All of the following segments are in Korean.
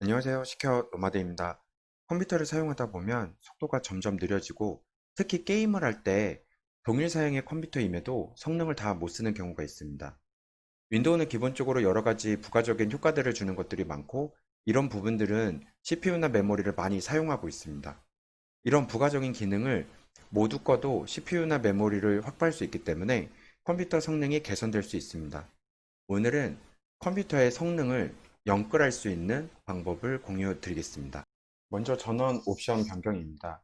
안녕하세요. 시켜 노마드입니다. 컴퓨터를 사용하다 보면 속도가 점점 느려지고 특히 게임을 할 때 동일 사양의 컴퓨터임에도 성능을 다 못 쓰는 경우가 있습니다. 윈도우는 기본적으로 여러 가지 부가적인 효과들을 주는 것들이 많고 이런 부분들은 CPU나 메모리를 많이 사용하고 있습니다. 이런 부가적인 기능을 모두 꺼도 CPU나 메모리를 확보할 수 있기 때문에 컴퓨터 성능이 개선될 수 있습니다. 오늘은 컴퓨터의 성능을 영끌할 수 있는 방법을 공유 드리겠습니다. 먼저 전원 옵션 변경입니다.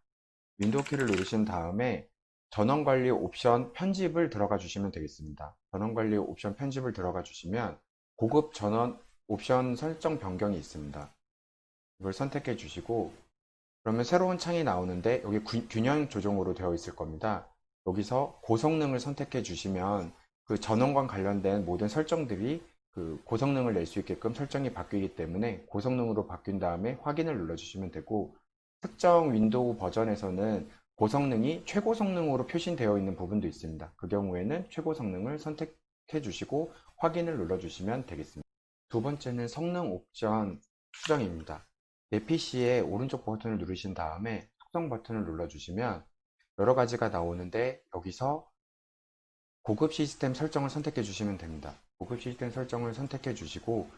윈도우 키를 누르신 다음에 전원 관리 옵션 편집을 들어가 주시면 되겠습니다. 전원 관리 옵션 편집을 들어가 주시면 고급 전원 옵션 설정 변경이 있습니다. 이걸 선택해 주시고 그러면 새로운 창이 나오는데 여기 균- 균형 조정으로 되어 있을 겁니다. 여기서 고성능을 선택해 주시면 그 전원과 관련된 모든 설정들이 그 고성능을 낼 수 있게끔 설정이 바뀌기 때문에 고성능으로 바뀐 다음에 확인을 눌러주시면 되고 특정 윈도우 버전에서는 고성능이 최고 성능으로 표시되어 있는 부분도 있습니다. 그 경우에는 최고 성능을 선택해 주시고 확인을 눌러주시면 되겠습니다. 두 번째는 성능 옵션 수정입니다. 내 PC의 오른쪽 버튼을 누르신 다음에 속성 버튼을 눌러주시면 여러 가지가 나오는데 여기서 고급 시스템 설정을 선택해 주시면 됩니다. 고급 시스템 설정을 선택해 주시고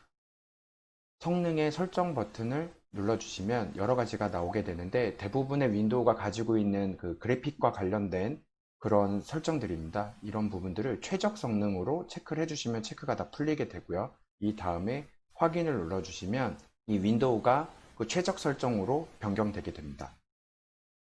성능의 설정 버튼을 눌러주시면 여러 가지가 나오게 되는데 대부분의 윈도우가 가지고 있는 그 그래픽과 관련된 그런 설정들입니다. 이런 부분들을 최적 성능으로 체크를 해주시면 체크가 다 풀리게 되고요. 이 다음에 확인을 눌러주시면 이 윈도우가 그 최적 설정으로 변경되게 됩니다.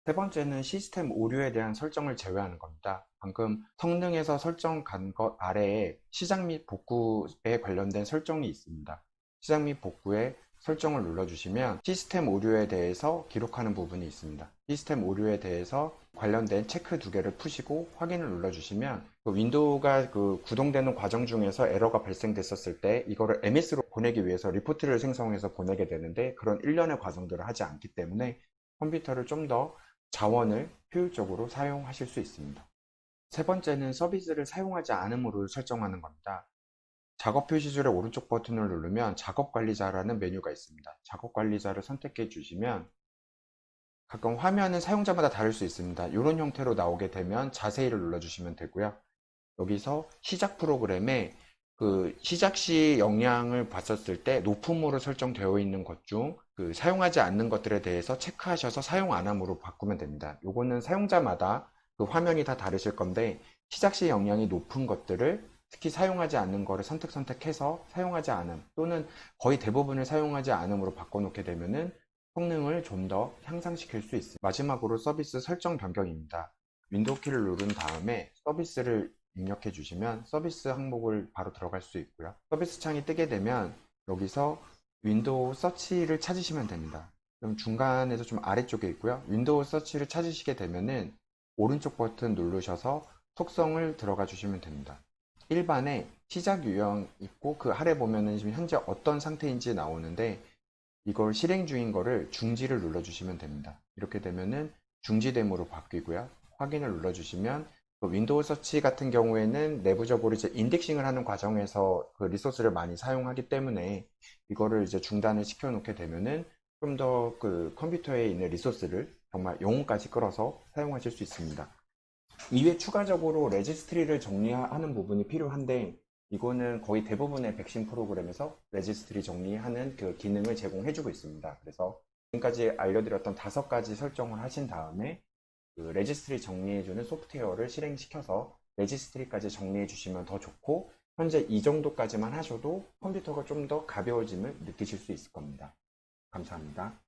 세 번째는 시스템 오류에 대한 설정을 제외하는 겁니다. 방금 성능에서 설정 간 것 아래에 시작 및 복구에 관련된 설정이 있습니다. 시작 및 복구에 설정을 눌러주시면 시스템 오류에 대해서 기록하는 부분이 있습니다. 시스템 오류에 대해서 관련된 체크 두 개를 푸시고 확인을 눌러주시면 그 윈도우가 그 구동되는 과정 중에서 에러가 발생됐었을 때 이거를 MS로 보내기 위해서 리포트를 생성해서 보내게 되는데 그런 일련의 과정들을 하지 않기 때문에 컴퓨터를 좀더 자원을 효율적으로 사용하실 수 있습니다. 세 번째는 서비스를 사용하지 않음으로 설정하는 겁니다. 작업 표시줄의 오른쪽 버튼을 누르면 작업 관리자라는 메뉴가 있습니다. 작업 관리자를 선택해 주시면 가끔 화면은 사용자마다 다를 수 있습니다. 이런 형태로 나오게 되면 자세히를 눌러주시면 되고요. 여기서 시작 프로그램에 그 시작 시 영향을 봤었을 때 높음으로 설정되어 있는 것 중 그 사용하지 않는 것들에 대해서 체크하셔서 사용 안 함으로 바꾸면 됩니다. 요거는 사용자마다 그 화면이 다 다르실 건데 시작 시 영향이 높은 것들을 특히 사용하지 않는 거를 선택 선택해서 사용하지 않음 또는 거의 대부분을 사용하지 않음으로 바꿔놓게 되면은 성능을 좀 더 향상시킬 수 있습니다. 마지막으로 서비스 설정 변경입니다. 윈도우 키를 누른 다음에 서비스를 입력해 주시면 서비스 항목을 바로 들어갈 수 있고요. 서비스 창이 뜨게 되면 여기서 윈도우 서치를 찾으시면 됩니다. 그럼 중간에서 좀 아래쪽에 있고요. 윈도우 서치를 찾으시게 되면은 오른쪽 버튼 누르셔서 속성을 들어가 주시면 됩니다. 일반에 시작 유형 있고 그 아래 보면은 지금 현재 어떤 상태인지 나오는데 이걸 실행 중인 거를 중지를 눌러 주시면 됩니다. 이렇게 되면은 중지됨으로 바뀌고요. 확인을 눌러 주시면 그 윈도우 서치 같은 경우에는 내부적으로 이제 인덱싱을 하는 과정에서 그 리소스를 많이 사용하기 때문에 이거를 이제 중단을 시켜 놓게 되면은 좀 더 그 컴퓨터에 있는 리소스를 정말 영혼까지 끌어서 사용하실 수 있습니다. 이외 추가적으로 레지스트리를 정리하는 부분이 필요한데 이거는 거의 대부분의 백신 프로그램에서 레지스트리 정리하는 그 기능을 제공해주고 있습니다. 그래서 지금까지 알려드렸던 다섯 가지 설정을 하신 다음에 그 레지스트리 정리해주는 소프트웨어를 실행시켜서 레지스트리까지 정리해 주시면 더 좋고 현재 이 정도까지만 하셔도 컴퓨터가 좀 더 가벼워짐을 느끼실 수 있을 겁니다. 감사합니다.